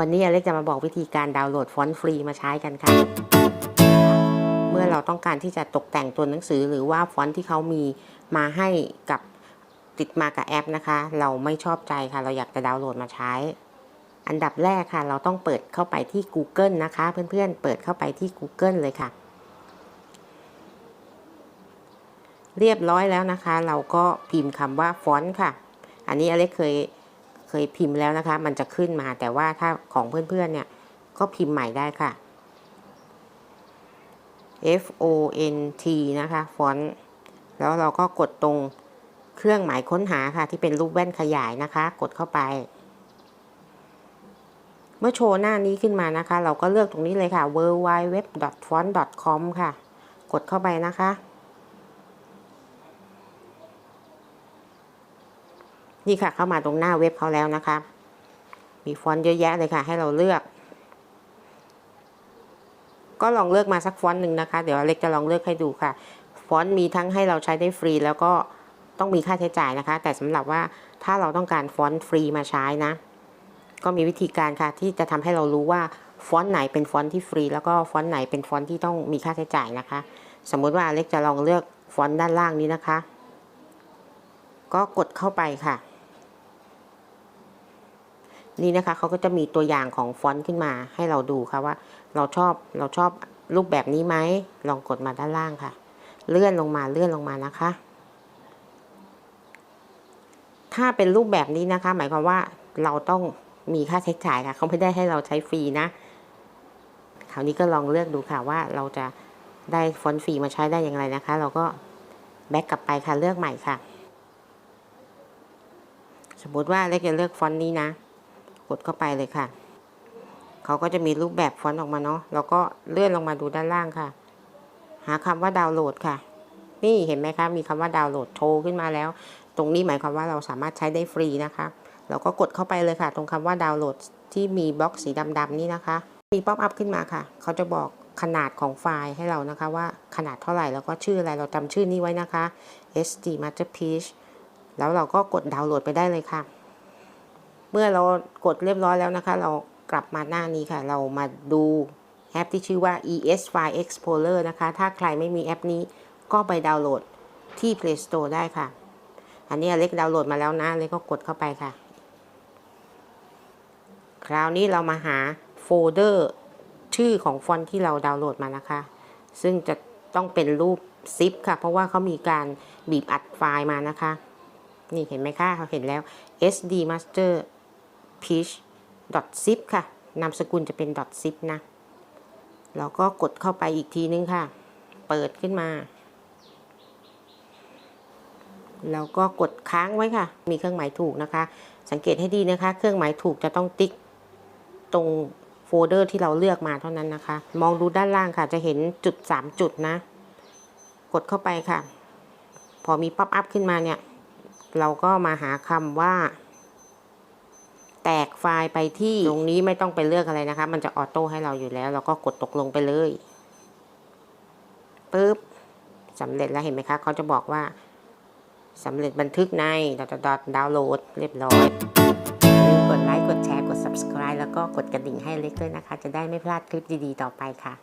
วันนี้อเล็กจะมาบอกวิธีการดาวน์โหลดฟอนต์ฟรีมาใช้กันค่ะ เมื่อเราต้องการที่จะตกแต่งตัวหนังสือหรือว่าฟอนต์ที่เขามีมาให้กับติดมากับแอปนะคะ เราไม่ชอบใจค่ะ เราอยากจะดาวน์โหลดมาใช้ อันดับแรกค่ะ เราต้องเปิดเข้าไปที่ Google นะคะ เพื่อนๆ เปิดเข้าไปที่ Google เลยค่ะ เรียบร้อยแล้วนะคะ เราก็พิมพ์คำว่าฟอนต์ค่ะ อันนี้อเล็กเคย เคยพิมพ์แล้วนะคะ มันจะขึ้นมาแต่ว่าถ้าของเพื่อนๆเนี่ยก็พิมพ์ใหม่ได้ค่ะ F O N T นะคะฟอนต์แล้วเราก็กดตรงเครื่องหมายค้นหาค่ะ ที่เป็นรูปแว่นขยายนะคะ กดเข้าไป เมื่อโชว์หน้านี้ขึ้นมานะคะ เราก็เลือกตรงนี้เลยค่ะ w w w f o n t c o m ค่ะ กดเข้าไปนะคะ นี่ค่ะเข้ามาตรงหน้าเว็บเขาแล้วนะคะ มีฟอนต์เยอะแยะเลยค่ะ ให้เราเลือก ก็ลองเลือกมาสักฟอนต์หนึ่งนะคะ เดี๋ยวเล็กจะลองเลือกให้ดูค่ะ ฟอนต์มีทั้งให้เราใช้ได้ฟรี แล้วก็ต้องมีค่าใช้จ่ายนะคะ แต่สำหรับว่าถ้าเราต้องการฟอนต์ฟรีมาใช้นะ ก็มีวิธีการค่ะที่จะทำให้เรารู้ว่าฟอนต์ไหนเป็นฟอนต์ที่ฟรี แล้วก็ฟอนต์ไหนเป็นฟอนต์ที่ต้องมีค่าใช้จ่ายนะคะ สมมุติว่าเล็กจะลองเลือกฟอนต์ด้านล่างนี้นะคะ ก็กดเข้าไปค่ะ นี่นะคะเขาก็จะมีตัวอย่างของฟอนต์ขึ้นมาให้เราดูค่ะว่า เราชอบเราชอบรูปแบบนี้ไหมลองกดมาด้านล่างค่ะ เลื่อนลงมาเลื่อนลงมานะคะ ถ้าเป็นรูปแบบนี้นะคะ หมายความว่าเราต้องมีค่าใช้จ่ายค่ะเขาไม่ได้ให้เราใช้ฟรีนะคราวนี้ก็ลองเลือกดูค่ะว่าเราจะได้ฟอนต์ฟรีมาใช้ได้อย่างไรนะคะ เราก็แบ็กกลับไปค่ะเลือกใหม่ค่ะ สมมติว่าเล็กจะเลือกฟอนต์นี้นะ กดเข้าไปเลยค่ะ เขาก็จะมีรูปแบบฟอนต์ออกมาเนาะแล้วก็เลื่อนลงมาดูด้านล่างค่ะ หาคำว่าดาวน์โหลดค่ะ นี่เห็นไหมคะ มีคำว่าดาวน์โหลดโชว์ขึ้นมาแล้ว ตรงนี้หมายความว่าเราสามารถใช้ได้ฟรีนะคะเราก็กดเข้าไปเลยค่ะ ตรงคำว่าดาวน์โหลดที่มีบล็อกสีดำๆนี่นะคะ มีป๊อปอัพขึ้นมาค่ะ เขาจะบอกขนาดของไฟล์ให้เรานะคะว่าขนาดเท่าไหร่แล้วก็ชื่ออะไรเราจำชื่อนี้ไว้นะคะ SD Masterpiece แล้วเราก็กดดาวน์โหลดไปได้เลยค่ะ มื่อเรากดเรียบร้อยแล้วนะคะ เรากลับมาหน้านี้ค่ะ เรามาดูแอปที่ชื่อว่า ES File Explorer นะคะ ถ้าใครไม่มีแอปนี้ก็ไปดาวน์โหลดที่ Play Store ได้ค่ะ อันนี้เล็กดาวน์โหลดมาแล้วนะเล็กก็กดเข้าไปค่ะ คราวนี้เรามาหาโฟลเดอร์ชื่อของฟอนต์ที่เราดาวน์โหลดมานะคะ ซึ่งจะต้องเป็นรูปซิปค่ะ เพราะว่าเขามีการบีบอัดไฟล์มานะคะ นี่เห็นไหมคะเขาเห็นแล้ว SD Master Peach zip ค่ะ นามสกุลจะเป็น zip นะ แล้วก็กดเข้าไปอีกทีนึงค่ะ เปิดขึ้นมา แล้วก็กดค้างไว้ค่ะ มีเครื่องหมายถูกนะคะ สังเกตให้ดีนะคะ เครื่องหมายถูกจะต้องติ๊กตรงโฟลเดอร์ที่เราเลือกมาเท่านั้นนะคะ มองดูด้านล่างค่ะ จะเห็นจุด 3 จุดนะ กดเข้าไปค่ะ พอมีป๊อปอัพขึ้นมาเนี่ย เราก็มาหาคำว่า แตกไฟล์ไปที่ตรงนี้ไม่ต้องไปเลือกอะไรนะคะ มันจะออโต้ให้เราอยู่แล้ว เราก็กดตกลงไปเลยปึ๊บสำเร็จแล้วเห็นไหมคะเขาจะบอกว่าสำเร็จบันทึกในดอทดอทดาวน์โหลด เรียบร้อยอย่าลืมกดไลค์กดแชร์กด subscribe แล้วก็กดกระดิ่งให้เล็กด้วยนะคะ จะได้ไม่พลาดคลิปดีๆต่อไปค่ะ